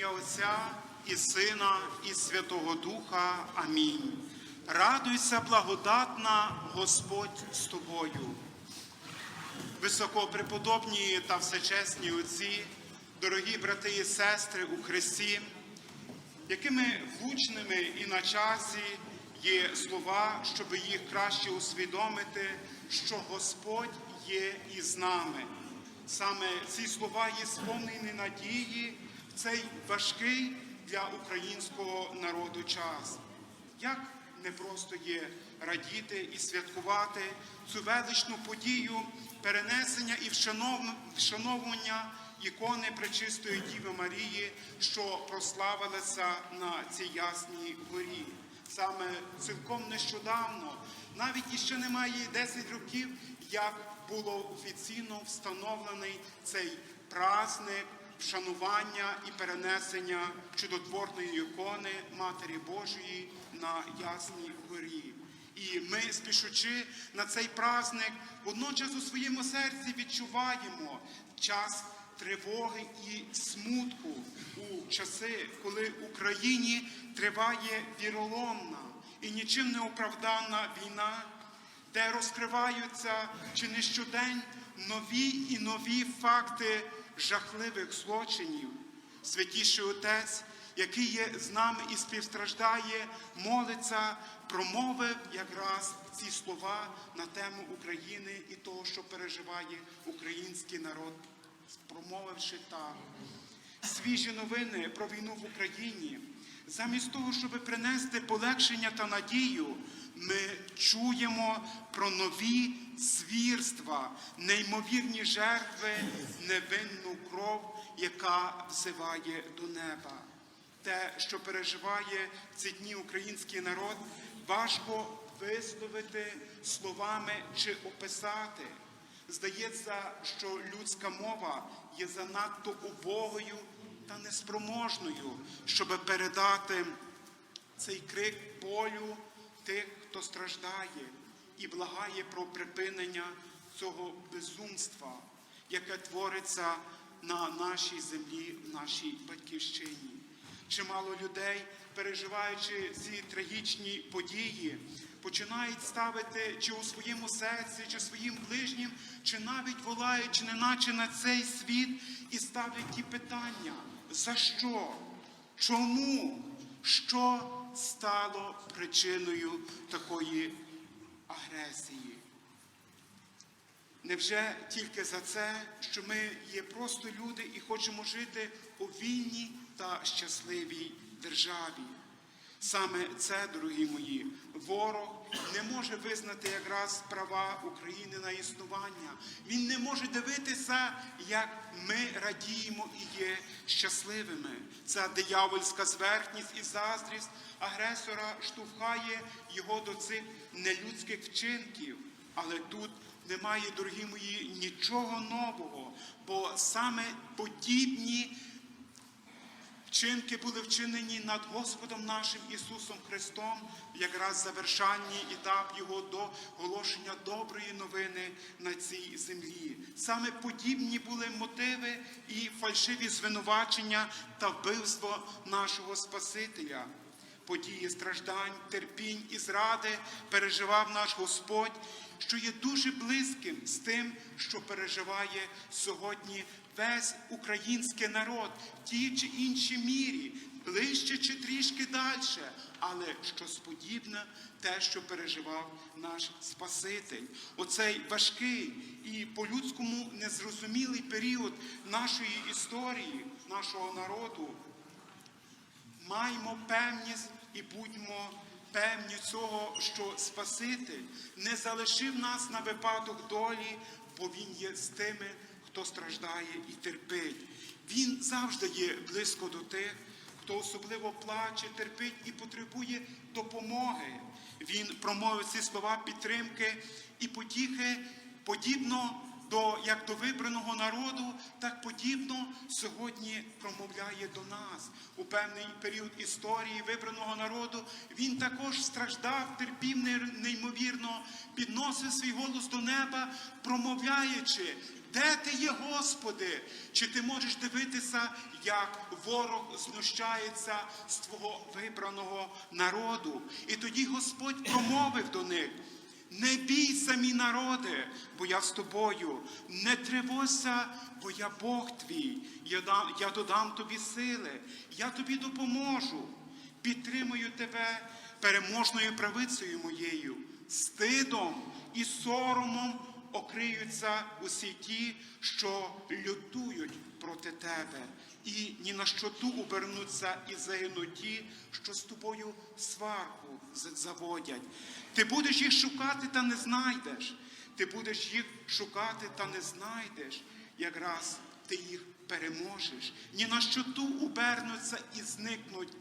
ім'я Отця і Сина, і Святого Духа. Амінь. Радуйся, благодатна Господь з тобою. Високопреподобні та всечесні отці, дорогі брати і сестри у Христі, якими влучними і на часі є слова, щоб їх краще усвідомити, що Господь є із нами. Саме ці слова є сповнені надії цей важкий для українського народу час. Як непросто є радіти і святкувати цю величну подію перенесення і вшановування ікони Пречистої Діви Марії, що прославилася на цій ясній горі. Саме цілком нещодавно, навіть іще немає 10 років, як було офіційно встановлений цей праздник вшанування і перенесення чудотворної ікони Матері Божої на Ясній горі. І ми, спішучи на цей праздник, водночас у своєму серці відчуваємо час тривоги і смутку у часи, коли в Україні триває віроломна і нічим не оправдана війна, де розкриваються чи не щодень нові і нові факти жахливих злочинів. Святіший Отець, який є з нами і співстраждає, молиться, промовив якраз ці слова на тему України і того, що переживає український народ, промовивши так. Свіжі новини про війну в Україні. Замість того, щоб принести полегшення та надію, ми чуємо про нові звірства, неймовірні жертви, невинну кров, яка взиває до неба. Те, що переживає в ці дні український народ, важко висловити словами чи описати. Здається, що людська мова є занадто убогою та неспроможною, щоб передати цей крик болю тих, хто страждає, і благає про припинення цього безумства, яке твориться на нашій землі, в нашій батьківщині. Чимало людей, переживаючи ці трагічні події, починають ставити чи у своєму серці, чи своїм ближнім, чи навіть волаючи, неначе на цей світ, і ставлять ті питання: за що? Чому? Що стало причиною такої агресії? Невже тільки за це, що ми є просто люди і хочемо жити у вільній та щасливій державі? Саме це, дорогі мої, ворог не може визнати якраз права України на існування. Він не може дивитися, як ми радіємо і є щасливими. Ця диявольська зверхність і заздрість агресора штовхає його до цих нелюдських вчинків. Але тут немає, дорогі мої, нічого нового, бо саме подібні Вчинки були вчинені над Господом нашим Ісусом Христом, якраз завершальний етап Його до оголошення доброї новини на цій землі. Саме подібні були мотиви і фальшиві звинувачення та вбивство нашого Спасителя. Події страждань, терпінь і зради переживав наш Господь, що є дуже близьким з тим, що переживає сьогодні весь український народ, в тій чи іншій мірі, ближче чи трішки далі, але щось подібне те, що переживав наш Спаситель. Оцей важкий і по-людському незрозумілий період нашої історії, нашого народу. Маємо певність і будьмо певні цього, що Спаситель не залишив нас на випадок долі, бо Він є з тими, хто страждає і терпить. Він завжди є близько до тих, хто особливо плаче, терпить і потребує допомоги. Він промовив ці слова підтримки і потіхи, подібно до, як до вибраного народу, так подібно сьогодні промовляє до нас. У певний період історії вибраного народу він також страждав, терпів неймовірно, підносив свій голос до неба, промовляючи, де ти є, Господи? Чи ти можеш дивитися, як ворог знущається з твого вибраного народу? І тоді Господь промовив до них. Не бійся, мій народе, бо я з тобою. Не тривожся, бо я Бог твій. Я, дам, я додам тобі сили, я тобі допоможу. Підтримую тебе переможною правицею моєю, стидом і соромом окриються усі ті, що лютують проти тебе, і ні на що ту обернуться і загинуть ті, що з тобою сварку заводять. Ти будеш їх шукати та не знайдеш. Ти будеш їх шукати та не знайдеш. Якраз ти їх переможеш. Ні на що ту обернуться і зникнуть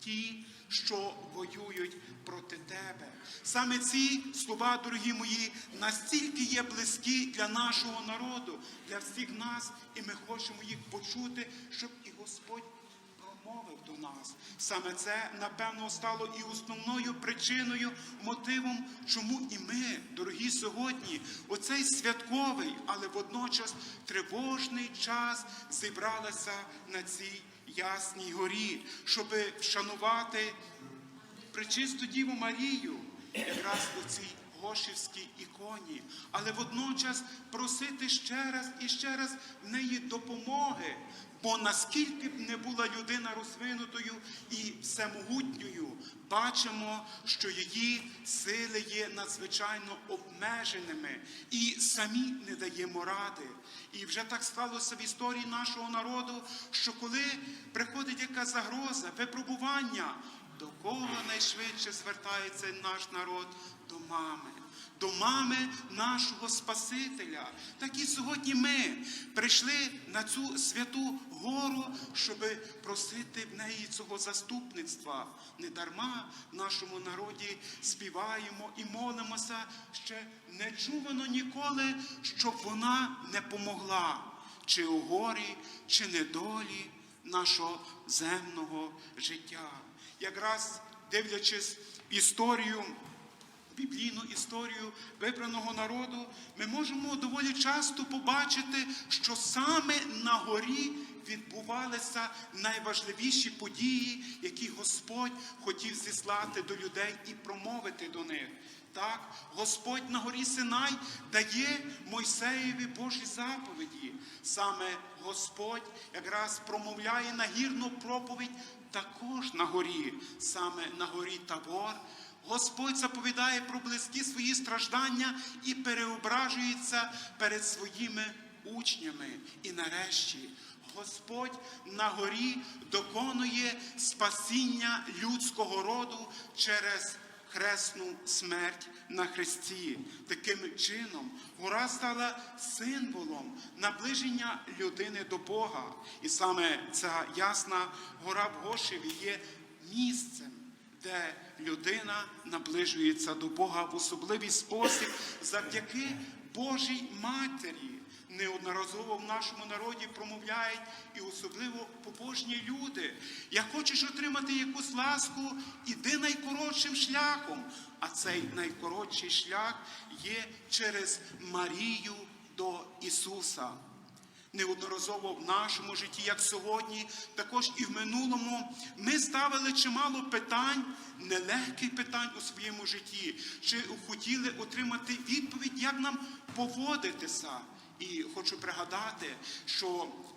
ті, що воюють проти тебе. Саме ці слова, дорогі мої, настільки є близькі для нашого народу, для всіх нас, і ми хочемо їх почути, щоб і Господь промовив до нас. Саме це, напевно, стало і основною причиною, мотивом, чому і ми, дорогі сьогодні, оцей святковий, але водночас тривожний час зібралися на цій ясній горі, щоб вшанувати пречисту Діву Марію, якраз у цій Гошівській іконі, але водночас просити ще раз і ще раз в неї допомоги. Бо наскільки б не була людина розвинутою і всемогутньою, бачимо, що її сили є надзвичайно обмеженими і самі не даємо ради. І вже так сталося в історії нашого народу, що коли приходить яка загроза, випробування, до кого найшвидше звертається наш народ? До мами. До мами нашого Спасителя. Так і сьогодні ми прийшли на цю святу гору, щоб просити в неї цього заступництва. Не дарма в нашому народі співаємо і молимося ще не чувано ніколи, щоб вона не помогла, чи у горі, чи недолі нашого земного життя. Якраз дивлячись історію, біблійну історію вибраного народу, ми можемо доволі часто побачити, що саме на горі відбувалися найважливіші події, які Господь хотів зіслати до людей і промовити до них. Так, Господь на горі Синай дає Мойсеєві Божі заповіді. Саме Господь якраз промовляє нагірну проповідь також на горі, саме на горі Табор. Господь заповідає про близькі свої страждання і переображується перед своїми учнями. І нарешті Господь на горі доконує спасіння людського роду через хресну смерть на хресті. Таким чином, гора стала символом наближення людини до Бога. І саме ця ясна гора в Гошеві є місцем, де людина наближується до Бога в особливий спосіб завдяки Божій Матері. Неодноразово в нашому народі промовляють і особливо побожні люди. Як хочеш отримати якусь ласку, іди найкоротшим шляхом. А цей найкоротший шлях є через Марію до Ісуса. Неодноразово в нашому житті, як сьогодні, також і в минулому, ми ставили чимало питань, нелегких питань у своєму житті, чи хотіли отримати відповідь, як нам поводитися. І хочу пригадати, що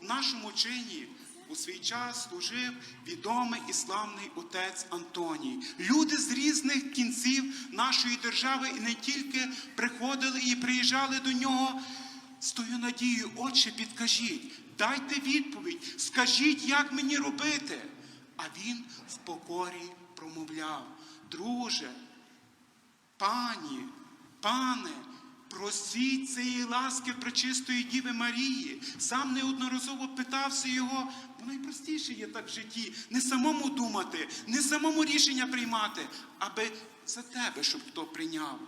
в нашому чині у свій час служив відомий і славний отець Антоній. Люди з різних кінців нашої держави і не тільки приходили і приїжджали до нього з тою надією, отче, підкажіть, дайте відповідь, скажіть, як мені робити. А він в покорі промовляв, друже, пані, пане, просіть цієї ласки пречистої Діви Марії. Сам неодноразово питався його, бо найпростіше є так в житті, не самому думати, не самому рішення приймати, аби за тебе, щоб хто прийняв.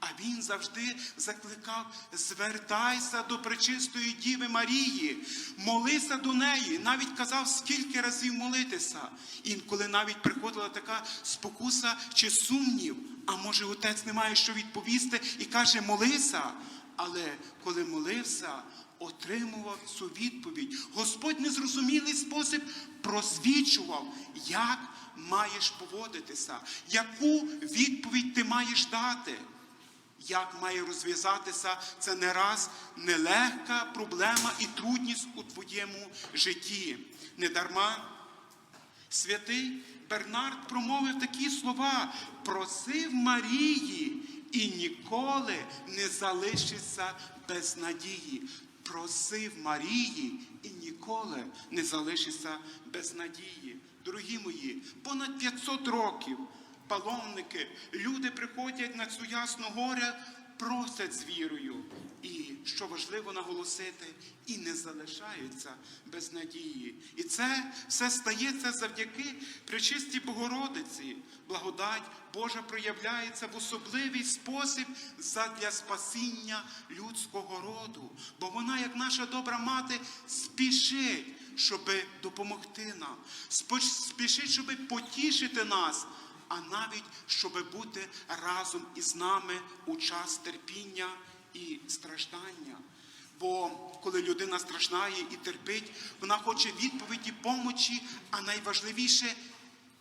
А він завжди закликав: звертайся до пречистої Діви Марії, молися до неї. Навіть казав, скільки разів молитися. Інколи навіть приходила така спокуса чи сумнів. А може, отець не має що відповісти і каже, молися. Але коли молився, отримував цю відповідь. Господь незрозумілий спосіб просвічував, як маєш поводитися, яку відповідь ти маєш дати. Як має розв'язатися це не раз нелегка проблема і трудність у твоєму житті. Недарма святий Бернард промовив такі слова: просив Марії і ніколи не залишиться без надії. Просив Марії і ніколи не залишиться без надії. Дорогі мої, понад 500 років паломники, люди приходять на цю ясну гору, просять з вірою. І що важливо наголосити, і не залишаються без надії. І це все стається завдяки пречистій Богородиці. Благодать Божа проявляється в особливий спосіб задля спасіння людського роду. Бо вона, як наша добра мати, спішить, щоби допомогти нам, спішить, щоби потішити нас а навіть щоб бути разом із нами у час терпіння і страждання. Бо коли людина страждає і терпить, вона хоче відповіді, помочі, а найважливіше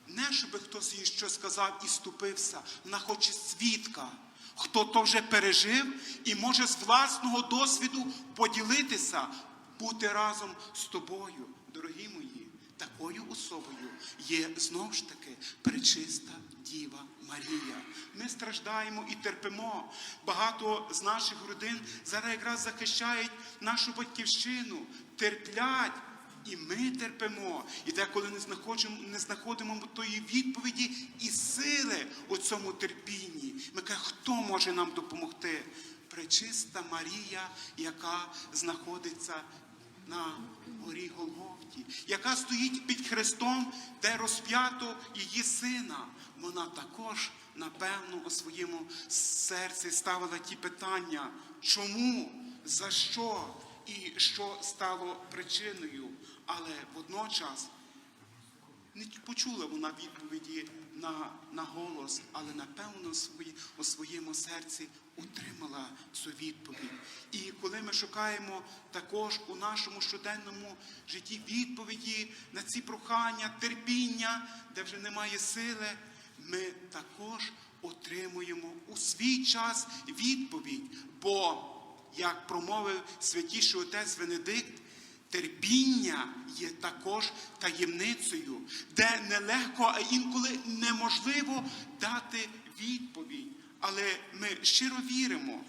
не щоб хтось їй щось сказав і ступився, вона хоче свідка. Хто то вже пережив і може з власного досвіду поділитися, бути разом з тобою, дорогі мої. Такою особою є знову ж таки пречиста Діва Марія. Ми страждаємо і терпимо. Багато з наших родин зараз якраз захищають нашу батьківщину, терплять. І ми терпимо. І деколи не знаходимо, не знаходимо тої відповіді і сили у цьому терпінні. Ми кажемо, хто може нам допомогти? Пречиста Марія, яка знаходиться на горі Голгофті, яка стоїть під Христом, де розп'ято її сина. Вона також, напевно, у своєму серці ставила ті питання, чому, за що і що стало причиною. Але водночас не почула вона відповіді на, на голос, але напевно свої, у своєму серці утримала цю відповідь. І коли ми шукаємо також у нашому щоденному житті відповіді на ці прохання, терпіння, де вже немає сили, ми також отримуємо у свій час відповідь. Бо, як промовив святіший отець Венедикт, Терпіння є також таємницею, де нелегко, а інколи неможливо дати відповідь. Але ми щиро віримо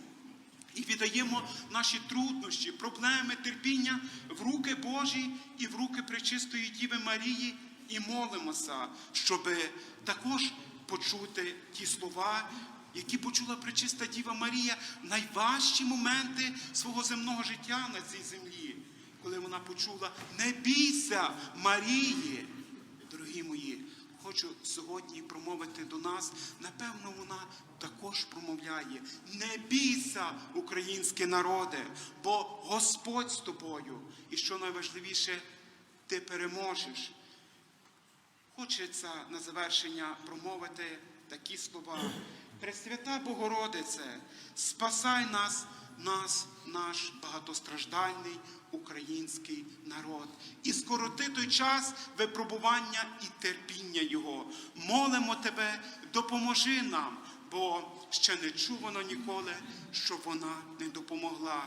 і віддаємо наші труднощі, проблеми, терпіння в руки Божі і в руки Пречистої Діви Марії і молимося, щоб також почути ті слова, які почула Пречиста Діва Марія найважчі моменти свого земного життя на цій землі коли вона почула не бійся Марії. Дорогі мої, хочу сьогодні промовити до нас. Напевно, вона також промовляє: не бійся, українські народи, бо Господь з тобою. І що найважливіше, ти переможеш. Хочеться на завершення промовити такі слова. Пресвята Богородице, спасай нас, нас, наш багатостраждальний український народ. І скороти той час випробування і терпіння Його. Молимо Тебе, допоможи нам, бо ще не чувано ніколи, щоб вона не допомогла.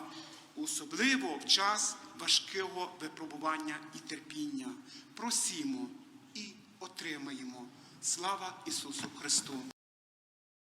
Особливо в час важкого випробування і терпіння. Просімо і отримаємо. Слава Ісусу Христу!